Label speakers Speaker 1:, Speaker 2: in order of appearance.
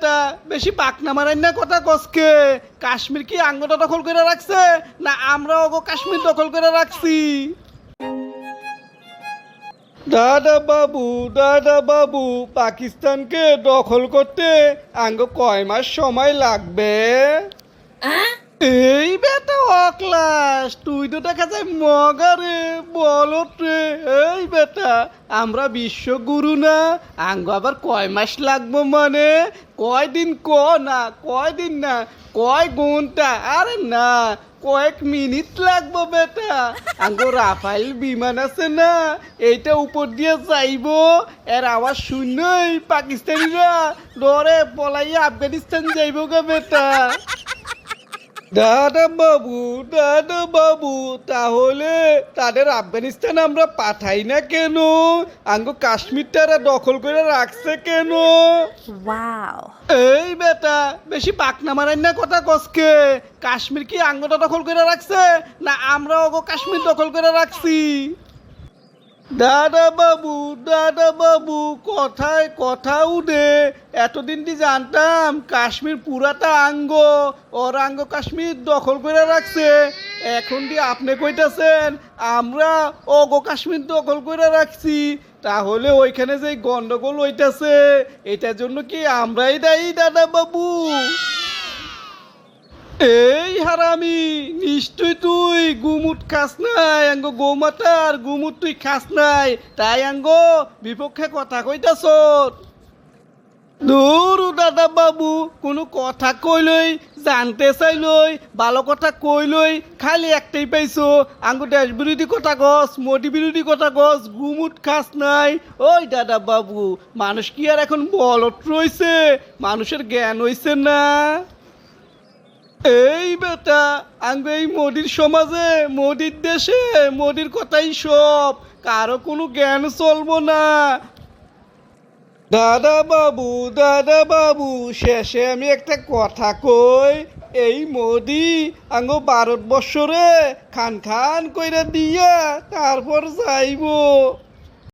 Speaker 1: বেটা বেশি পাকনা মারাই না কথা কসকে। কাশ্মীর কি আঙ্গটা দখল করে রাখছে? না আমরা ওগো কাশ্মীর দখল করে রাখছি। দাদা বাবু দাদা বাবু, পাকিস্তানকে দখল করতে আঙ্গ কয় মাস সময় লাগবে? এই বেটা অক্লাস তুই তো দেখা যায় মগারে বলত রে। এই বেটা, আমরা বিশ্বগুরু না, আঙ্গ আবার কয় মাস লাগবো মানে? কয় দিন ক না কয় দিন না, কয় ঘণ্টা? আরে না, কয়েক মিনিট লাগবো বেটা। আঙ্গ রাফাইল বিমান আছে না, এইটা উপর দিয়ে যাইবো। এর আওয়াজ শুনই পাকিস্তানিরা ডরে পলাইয়া আফগানিস্তান যাইব গা বেটা। দাদা বাবু দাদা বাবু তাহলে তাদের আফগানিস্তান আমরা পাঠাই না কেন? আঙ্গ কাশ্মীর তারা দখল করে রাখছে কেন. এই বেটা বেশি পাকনা মারাই না কথা কসকে। কাশ্মীর কি আঙ্গটা দখল করে রাখছে না আমরা ওগো কাশ্মীর দখল করে রাখছি? দাদা বাবু দাদা বাবু কথায় কথা উঠে এতদিন দি জানতাম কাশ্মীর পুরাটা আঙ্গ ওর আঙ্গ কাশ্মীর দখল করে রাখছে। এখন দি আপনি কইতাছেন আমরা ওগো কাশ্মীর দখল করে রাখছি। তাহলে ওইখানে যে গন্ডগোল হইতাছে এটার জন্য কি আমরাই দায়ী দাদা বাবু? এই হারামি, নিশ্চয় তুই গুমুট খাস নাই, আঙ্গ গৌমাতার গুমুট তুই খাস নাই। তাই আঙ্গ বিপক্ষে কথা কইতাছ। দূর দাদা বাবু, কোনো কথা কইলই, জানতে চাই চাইলই, ভালো কথা কইলই, খালি একটাই পাইছো। আঙ্গু দেশ বিরোধী কথা গছ মোদি বিরোধী কথা গছ গুমুট খাস নাই। ওই দাদা বাবু, মানুষ কি আর এখন বলত রইছে? মানুষের জ্ঞান হইছে না? বেটা, আঙ্গ এই মোদির সমাজে, মোদির দেশে, মোদির কথাই সব। কারও কোনো জ্ঞান চলবো না। দাদা বাবু দাদা বাবু, শেষে আমি একটা কথা কই। এই মোদি আঙ্গ ভারতবর্ষরে খান খান কইরা দিয়া তারপর যাইবো।